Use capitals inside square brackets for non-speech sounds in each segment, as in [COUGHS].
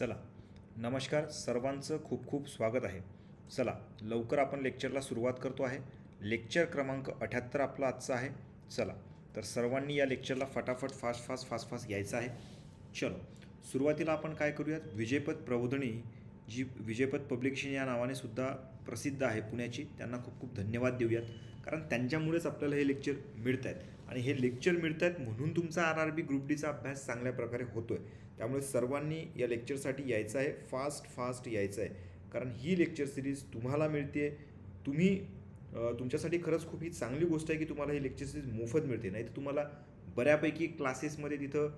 चला नमस्कार सर्वांचं खूप खूप स्वागत आहे. चला लवकर आपण लेक्चरला सुरुवात करतो आहे. लेक्चर क्रमांक अठ्याहत्तर आपला आजचा आहे. चला तर सर्वांनी या लेक्चरला फटाफट फास्ट फास्ट फास्ट फास्ट यायचं आहे. चलो सुरुवातीला आपण काय करूयात? विजयपद प्रबोधनी जी विजयपद पब्लिकेशन या नावाने सुद्धा प्रसिद्ध आहे पुण्याची त्यांना खूप खूप धन्यवाद देऊयात. कारण त्यांच्यामुळेच आपल्याला हे लेक्चर मिळत आहेत आणि हे लेक्चर मिळत आहेत म्हणून तुमचा आर आर बी ग्रुप डीचा अभ्यास चांगल्या प्रकारे होतो आहे त्यामुळे सर्वांनी या लेक्चरसाठी यायचं आहे. फास्ट फास्ट यायचं आहे. कारण ही लेक्चर सिरीज तुम्हाला मिळते तुम्ही तुमच्यासाठी खरंच खूप ही चांगली गोष्ट आहे की तुम्हाला ही लेक्चर सिरीज मोफत मिळते. नाही तर तुम्हाला बऱ्यापैकी क्लासेसमध्ये तिथं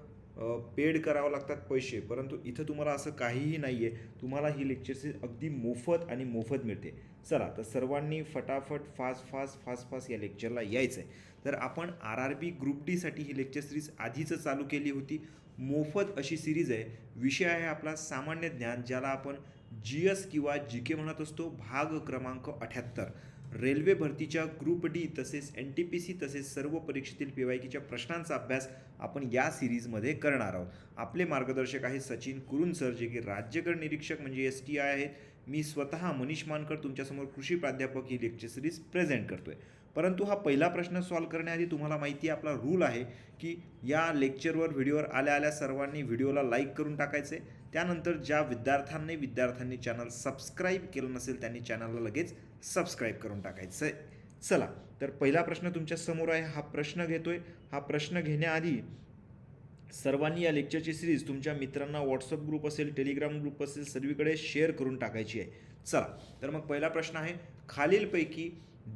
पेड करावं लागतात पैसे परंतु इथं तुम्हाला असं काहीही नाही आहे तुम्हाला ही लेक्चर अगदी मोफत आणि मोफत मिळते. चला तर सर्वांनी फटाफट फास्ट फास्ट फास्ट फास्ट या लेक्चरला यायचं आहे तर आपण आर आर बी ग्रुप डीसाठी ही लेक्चर सिरीज आधीच चालू केली होती. मोफत अशी सिरीज आहे. विषय आहे आपला सामान्य ज्ञान ज्याला आपण जी एस किंवा जी के म्हणत असतो. भाग क्रमांक अठ्याहत्तर. रेल्वे भरतीच्या ग्रुप डी तसेच एन टी पी सी तसेच सर्व परीक्षेतील पी वाय प्रश्नांचा अभ्यास आपण या सिरीजमध्ये करणार आहोत. आपले मार्गदर्शक आहे सचिन कुरुन सर जे की राज्यकर निरीक्षक म्हणजे एस टी आय आहेत. मी स्वतः मनीष मानकर तुमच्यासमोर कृषी प्राध्यापक ही लेक्चर सिरीज प्रेझेंट करतोय. परंतु हा पहिला प्रश्न सॉल्व करण्याआधी तुम्हाला माहिती आहे आपला रूल आहे की या लेक्चरवर व्हिडिओवर आल्या आल्या सर्वांनी व्हिडिओला लाईक करून टाकायचे. त्यानंतर ज्या विद्यार्थ्यांनी विद्यार्थ्यांनी चॅनल सबस्क्राईब केलं नसेल त्यांनी चॅनलला लगेच सबस्क्राईब करून टाकायचं. आहे चला तर पहिला प्रश्न तुमच्यासमोर आहे हा प्रश्न घेतोय. हा प्रश्न घेण्याआधी सर्वांनी या लेक्चरची सिरीज तुमच्या मित्रांना व्हॉट्सअप ग्रुप असेल टेलिग्राम ग्रुप असेल सर्वीकडे शेअर करून टाकायची आहे. चला तर मग पहिला प्रश्न आहे खालीलपैकी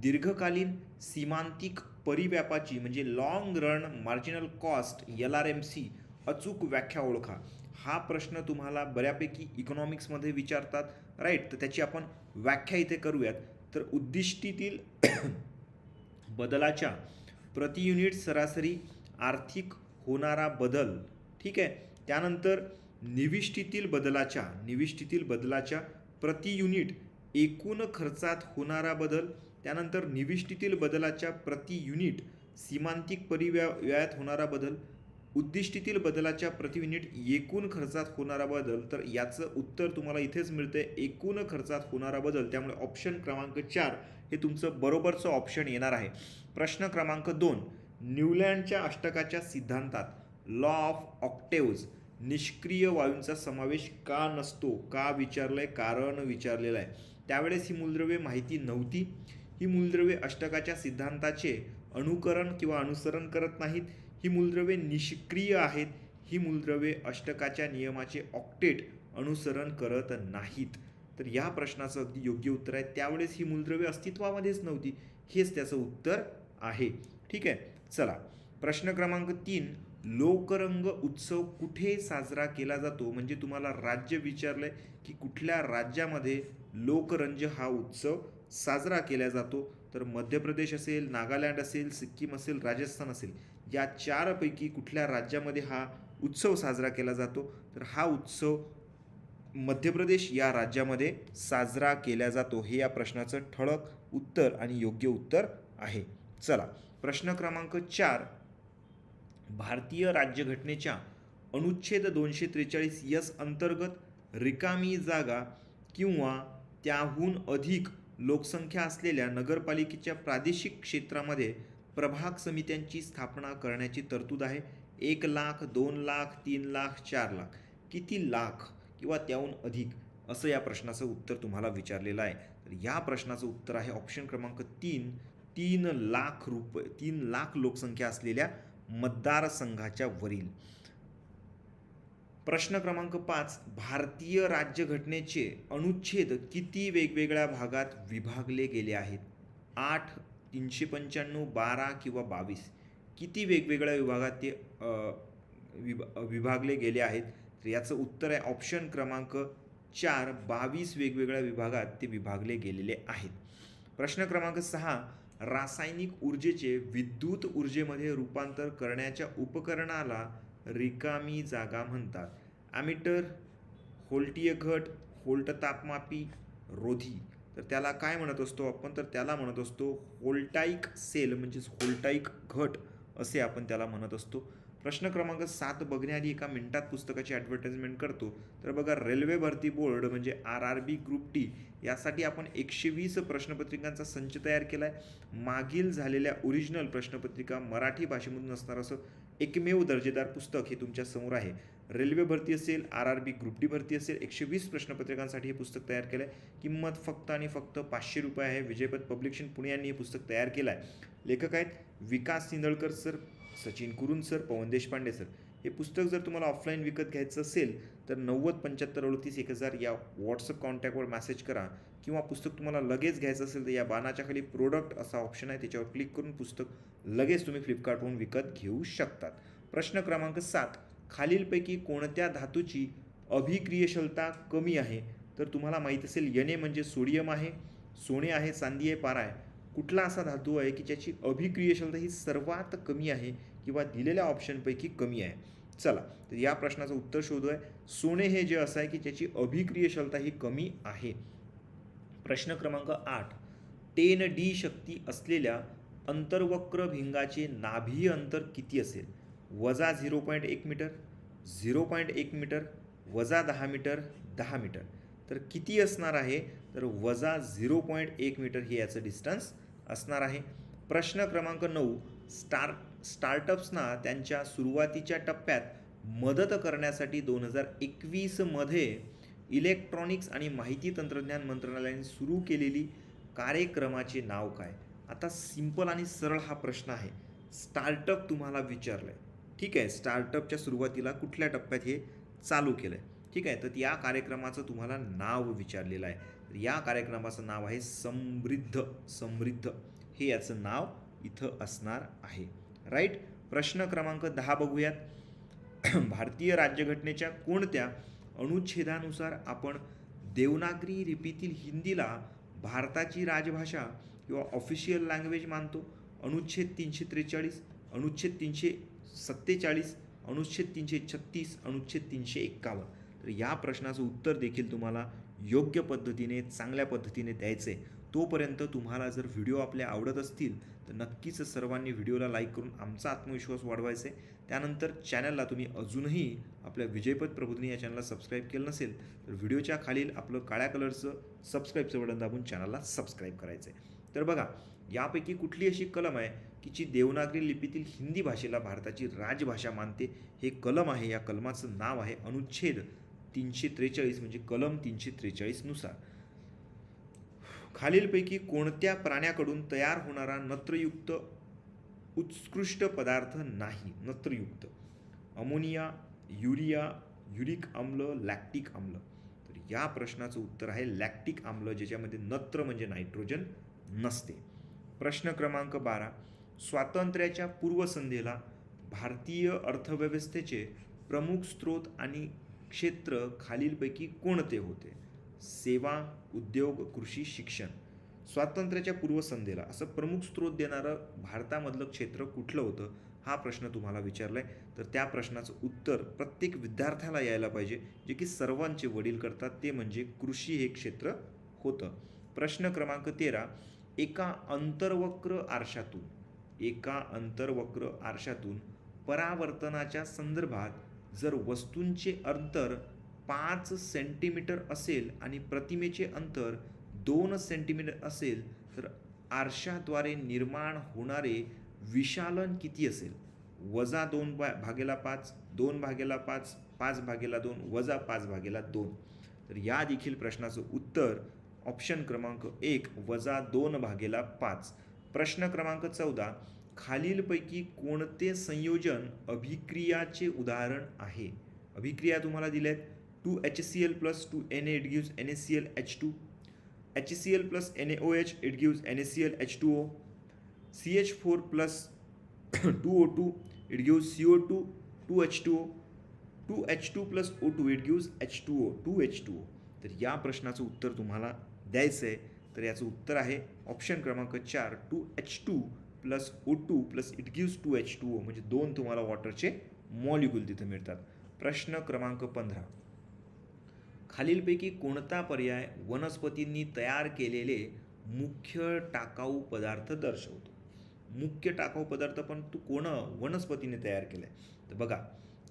दीर्घकालीन सीमांतिक परिव्यापाची म्हणजे long run marginal cost L R M C अचूक व्याख्या ओळखा. हा प्रश्न तुम्हाला बऱ्यापैकी इकॉनॉमिक्समध्ये विचारतात राईट तर त्याची आपण व्याख्या इथे करूयात. तर उद्दिष्टीतील [COUGHS] बदलाच्या प्रति युनिट सरासरी आर्थिक होणारा बदल ठीक आहे? त्यानंतर निविष्टीतील बदलाच्या निविष्टीतील बदलाच्या प्रति युनिट एकूण खर्चात होणारा बदल त्यानंतर निविष्टीतील बदलाच्या प्रति युनिट सीमांतिक परिव्या व्ययात होणारा बदल उद्दिष्टीतील बदलाच्या प्रति युनिट एकूण खर्चात होणारा बदल तर याचं उत्तर तुम्हाला इथेच मिळते एकूण खर्चात होणारा बदल त्यामुळे ऑप्शन क्रमांक चार हे तुमचं बरोबरचं ऑप्शन येणार आहे. प्रश्न क्रमांक दोन न्यूलँडच्या अष्टकाच्या सिद्धांतात लॉ ऑफ ऑक्टेव्ज निष्क्रिय वायूंचा समावेश का नसतो? का विचारलंय? कारण विचारलेलं आहे. त्यावेळेस ही मूलद्रव्ये माहिती नव्हती. ही मूलद्रव्ये अष्टकाच्या सिद्धांताचे अनुकरण किंवा अनुसरण करत नाहीत. ही मूलद्रव्ये निष्क्रिय आहेत. ही मूलद्रव्ये अष्टकाच्या नियमाचे ऑक्टेट अनुसरण करत नाहीत. तर या प्रश्नाचं अगदी योग्य उत्तर आहे. त्यावेळेस ही मूलद्रव्ये अस्तित्वामध्येच नव्हती. हेच त्याचं उत्तर आहे. ठीक आहे? चला. प्रश्न क्रमांक तीन. लोकरंग उत्सव कुठे साजरा केला जातो? म्हणजे तुम्हाला राज्य विचारलंय की कुठल्या राज्यामध्ये लोकरंज हा उत्सव साजरा केला जातो? तर मध्य प्रदेश असेल नागालँड असेल सिक्कीम असेल राजस्थान असेल. या चारपैकी कुठल्या राज्यामध्ये हा उत्सव साजरा केला जातो? तर हा उत्सव मध्य प्रदेश या राज्यामध्ये साजरा केला जातो. हे या प्रश्नाचं ठळक उत्तर आणि योग्य उत्तर आहे. चला प्रश्न क्रमांक चार. भारतीय राज्यघटनेच्या अनुच्छेद दोनशे त्रेचाळीस यस अंतर्गत रिकामी जागा किंवा त्याहून अधिक लोकसंख्या असलेल्या नगरपालिकेच्या प्रादेशिक क्षेत्रामध्ये प्रभाग समित्यांची स्थापना करण्याची तरतूद आहे. एक लाख दोन लाख तीन लाख चार लाख. किती लाख किंवा त्याहून अधिक? असं या प्रश्नाचं उत्तर तुम्हाला विचारलेलं आहे. तर या प्रश्नाचं उत्तर आहे ऑप्शन क्रमांक तीन. तीन लाख रुपये तीन लाख लोकसंख्या असलेल्या मतदारसंघाच्या वरील. प्रश्न क्रमांक पाच. भारतीय राज्यघटनेचे अनुच्छेद किती वेगवेगळ्या भागात विभागले गेले आहेत? आठ तीनशे पंच्याण्णव बारा किंवा बावीस किती वेगवेगळ्या विभागात ते विभा विभागले गेले आहेत? तर याचं उत्तर आहे ऑप्शन क्रमांक चार बावीस वेगवेगळ्या विभागात ते विभागले गेलेले आहेत. प्रश्न क्रमांक सहा रासायनिक ऊर्जेचे विद्युत ऊर्जेमध्ये रूपांतर करण्याच्या उपकरणाला रिकामी जागा म्हणतात. ॲमिटर होल्टीय घट होल्ट तापमापी रोधी. तर त्याला काय म्हणत असतो आपण? तर त्याला म्हणत असतो होल्टाईक सेल म्हणजेच होल्टाईक घट असे आपण त्याला म्हणत असतो. प्रश्न क्रमांक सात बघण्याआधी एका मिनिटात पुस्तकाची ॲडव्हर्टाइजमेंट करतो. तर बघा रेल्वे भरती बोर्ड म्हणजे R R B group D यासाठी आपण एकशे वीस प्रश्नपत्रिकांचा संच तयार केला आहे मागील झालेल्या ओरिजिनल प्रश्नपत्रिका मराठी भाषेमधून असणार असं एकमेव दर्जेदार पुस्तक हे तुमच्यासमोर आहे. रेल्वे भरती असेल R R B group D भरती असेल एकशे वीस प्रश्नपत्रिकांसाठी हे पुस्तक तयार केलं आहे किंमत फक्त आणि फक्त पाचशे रुपये आहे. विजयपद पब्लिकेशन पुणे यांनी हे पुस्तक तयार केलं आहे लेखक आहेत Vikas Sindalkar sir Sachin Kurun sir Pawan Deshpande sir. हे पुस्तक जर तुम्हाला ऑफलाईन विकत घ्यायचं असेल तर नव्वद पंच्याहत्तर अडतीस एक हजार या व्हॉट्सअप कॉन्टॅक्टवर मेसेज करा. किंवा पुस्तक तुम्हाला लगेच घ्यायचं असेल तर या बाणाच्या खाली प्रोडक्ट असा ऑप्शन आहे. त्याच्यावर क्लिक करून पुस्तक लगेच तुम्ही फ्लिपकार्टवरून विकत घेऊ शकतात. प्रश्न क्रमांक सात. खालीलपैकी कोणत्या धातूची अभिक्रियशीलता कमी आहे? तर तुम्हाला माहीत असेल यने म्हणजे सोडियम आहे सोने आहे चांदी आहे पारा आहे. कुठला असा धातू आहे की ज्याची अभिक्रियशीलता ही सर्वात कमी आहे किंवा दिलेल्या ऑप्शनपैकी कमी आहे? चला तर या प्रश्नाचं उत्तर शोधू आहे सोने हे जे असं आहे की ज्याची अभिक्रियशलता ही कमी आहे. प्रश्न क्रमांक आठ. टेन डी शक्ती असलेल्या अंतर्वक्र भिंगाचे नाभी अंतर किती असेल? वजा झिरो पॉईंट एक मीटर झिरो पॉईंट एक मीटर वजा दहा मीटर दहा मीटर. तर किती असणार आहे? तर वजा झिरो पॉईंट एक मीटर हे याचं डिस्टन्स असणार आहे. प्रश्न क्रमांक नऊ स्टार स्टार्टअप्सना त्यांच्या सुरुवातीच्या टप्प्यात मदत करण्यासाठी दोन हजार एकवीसमध्ये इलेक्ट्रॉनिक्स आणि माहिती तंत्रज्ञान मंत्रालयाने सुरू केलेली कार्यक्रमाचे नाव काय? आता सिंपल आणि सरळ हा प्रश्न आहे. स्टार्टअप तुम्हाला विचारलं आहे ठीक आहे स्टार्टअपच्या सुरुवातीला कुठल्या टप्प्यात हे चालू केलं आहे ठीक आहे तर या कार्यक्रमाचं तुम्हाला नाव विचारलेलं आहे. या कार्यक्रमाचं नाव आहे समृद्ध समृद्ध. हे याचं नाव इथं असणार आहे. राईट प्रश्न क्रमांक दहा बघूयात. [CLEARS THROAT] भारतीय राज्यघटनेच्या कोणत्या अनुच्छेदानुसार आपण देवनागरी लिपीतील हिंदीला भारताची राजभाषा किंवा ऑफिशियल लँग्वेज मानतो? अनुच्छेद तीनशे त्रेचाळीस अनुच्छेद तीनशे सत्तेचाळीस अनुच्छेद तीनशे छत्तीस अनुच्छेद तीनशे एक्कावन्न. तर या प्रश्नाचं उत्तर देखील तुम्हाला योग्य पद्धतीने चांगल्या पद्धतीने द्यायचं आहे तोपर्यंत तुम्हाला जर व्हिडिओ आपले आवडत असतील तर नक्कीच सर्वांनी व्हिडिओला लाईक करून आमचा आत्मविश्वास वाढवायचा आहे त्यानंतर चॅनलला तुम्ही अजूनही आपल्या विजयपद प्रबोधिनी या चॅनलला सबस्क्राईब केलं नसेल तर व्हिडिओच्या खालील आपलं काळ्या कलरचं सबस्क्राईबचं बटन दाबून चॅनलला सबस्क्राईब करायचं आहे तर बघा यापैकी कुठली अशी कलम आहे की जी देवनागरी लिपीतील हिंदी भाषेला भारताची राजभाषा मानते हे कलम आहे. या कलमाचं नाव आहे अनुच्छेद तीनशे त्रेचाळीस म्हणजे कलम तीनशे त्रेचाळीसनुसार खालीलपैकी कोणत्या प्राण्याकडून तयार होणारा नत्रयुक्त उत्कृष्ट पदार्थ नाही? नत्रयुक्त. अमोनिया युरिया युरिक आम्ल लॅक्टिक आम्ल. तर या प्रश्नाचं उत्तर आहे लॅक्टिक आम्ल ज्याच्यामध्ये नत्र म्हणजे नायट्रोजन नसते. प्रश्न क्रमांक बारा. स्वातंत्र्याच्या पूर्वसंध्येला भारतीय अर्थव्यवस्थेचे प्रमुख स्रोत आणि क्षेत्र खालीलपैकी कोणते होते? सेवा उद्योग कृषी शिक्षण. स्वातंत्र्याच्या पूर्वसंध्येला असं प्रमुख स्रोत देणारं भारतामधलं क्षेत्र कुठलं होतं? हा प्रश्न तुम्हाला विचारला आहे तर त्या प्रश्नाचं उत्तर प्रत्येक विद्यार्थ्याला यायला पाहिजे जे की सर्वांचे वडील करतात ते म्हणजे कृषी हे क्षेत्र होतं. प्रश्न क्रमांक तेरा एका अंतर्वक्र आरशातून एका अंतर्वक्र आरशातून परावर्तनाच्या संदर्भात जर वस्तूंचे अंतर पाच सेंटीमीटर असेल आणि प्रतिमेचे अंतर दोन सेंटीमीटर असेल तर आरशाद्वारे निर्माण होणारे विशालन किती असेल? वजा दोन बा भागेला पाच दोन भागेला पाच पाच भागेला दोन वजा पाच भागेला दोन. तर या देखील प्रश्नाचं उत्तर ऑप्शन क्रमांक एक वजा दोन भागेला पाच. प्रश्न क्रमांक चौदा खालीलपैकी कोणते संयोजन अभिक्रियाचे उदाहरण आहे? अभिक्रिया तुम्हाला दिल्या आहेत two H C L plus two N it gives N S C L H two H C L plus N A O H it gives N S C L H two O C H four plus two O two it gives C O two two H two O two H two plus O two it gives H two O two H two O तर या प्रश्नाचं उत्तर तुम्हाला द्यायचं आहे तर याचं उत्तर आहे ऑप्शन क्रमांक चार two H two plus O two plus it gives two H two O म्हणजे दोन तुम्हाला वॉटरचे मॉलिक्युल तिथं मिळतात. प्रश्न क्रमांक पंधरा. खालीलपैकी कोणता पर्याय वनस्पतींनी तयार केलेले मुख्य टाकाऊ पदार्थ दर्शवतो? मुख्य टाकाऊ पदार्थ पण तू कोण वनस्पतीने तयार केलं आहे तर बघा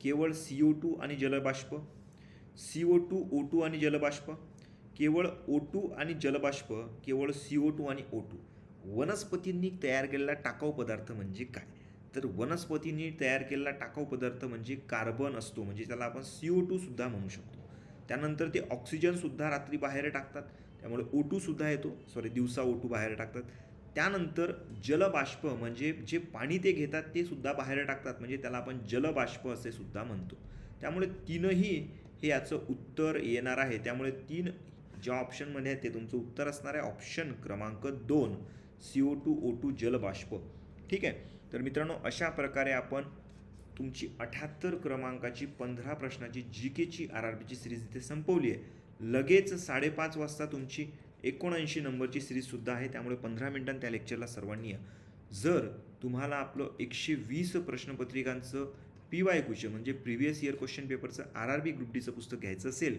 केवळ सी ओ टू आणि जलबाष्प C O two O two आणि जलबाष्प केवळ ओ टू आणि जलबाष्प केवळ सी ओ टू आणि ओ टू वनस्पतींनी तयार केलेला टाकाऊ पदार्थ म्हणजे काय? तर वनस्पतींनी तयार केलेला टाकाऊ पदार्थ म्हणजे कार्बन असतो म्हणजे त्याला आपण सी ओ टूसुद्धा म्हणू शकतो. त्यानंतर ते ऑक्सिजनसुद्धा रात्री बाहेर टाकतात त्यामुळे ओ टूसुद्धा येतो सॉरी दिवसा ओ टू बाहेर टाकतात. त्यानंतर जलबाष्प म्हणजे जे पाणी ते घेतात ते सुद्धा बाहेर टाकतात म्हणजे त्याला आपण जलबाष्प असे सुद्धा म्हणतो. त्यामुळे तीनही हे याचं उत्तर येणार आहे. त्यामुळे तीन ज्या ऑप्शनमध्ये आहे ते तुमचं उत्तर असणार आहे. ऑप्शन क्रमांक दोन C O two O two जलबाष्प. ठीक आहे? तर मित्रांनो अशा प्रकारे आपण तुमची अठ्याहत्तर क्रमांकाची पंधरा प्रश्नाची जी केची आर आर बीची सिरीज इथे संपवली आहे. लगेच साडेपाच वाजता तुमची एकोणऐंशी नंबरची सिरीजसुद्धा आहे. त्यामुळे पंधरा मिनिटांत त्या लेक्चरला सर्वांनी या. जर तुम्हाला आपलं एकशे वीस प्रश्नपत्रिकांचं पी वाय क्वेश्चन म्हणजे प्रिव्हियस इयर क्वेश्चन पेपरचं आर आर बी ग्रुप डीचं पुस्तक घ्यायचं असेल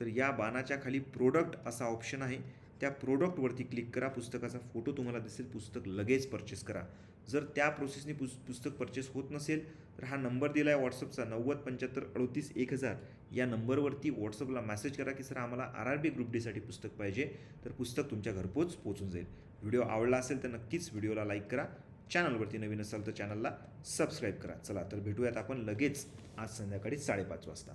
तर या बाणाच्या खाली प्रोडक्ट असा ऑप्शन आहे. त्या प्रोडक्टवरती क्लिक करा. पुस्तकाचा फोटो तुम्हाला दिसेल. पुस्तक लगेच पर्चेस करा. जर त्या प्रोसेसने पुस पुस्तक पर्चेस होत नसेल तर हा नंबर दिला आहे व्हॉट्सअपचा नव्वद पंच्याहत्तर अडतीस एक हजार. या नंबरवरती व्हॉट्सअपला मेसेज करा की सर आम्हाला आर आर बी ग्रुप डीसाठी पुस्तक पाहिजे. तर पुस्तक तुमच्या घरपोच पोहोचून जाईल. व्हिडिओ आवडला असेल तर नक्कीच व्हिडिओला लाईक करा. चॅनलवरती नवीन असाल तर चॅनलला सबस्क्राईब करा. चला तर भेटूयात आपण लगेच आज संध्याकाळी साडेपाच वाजता.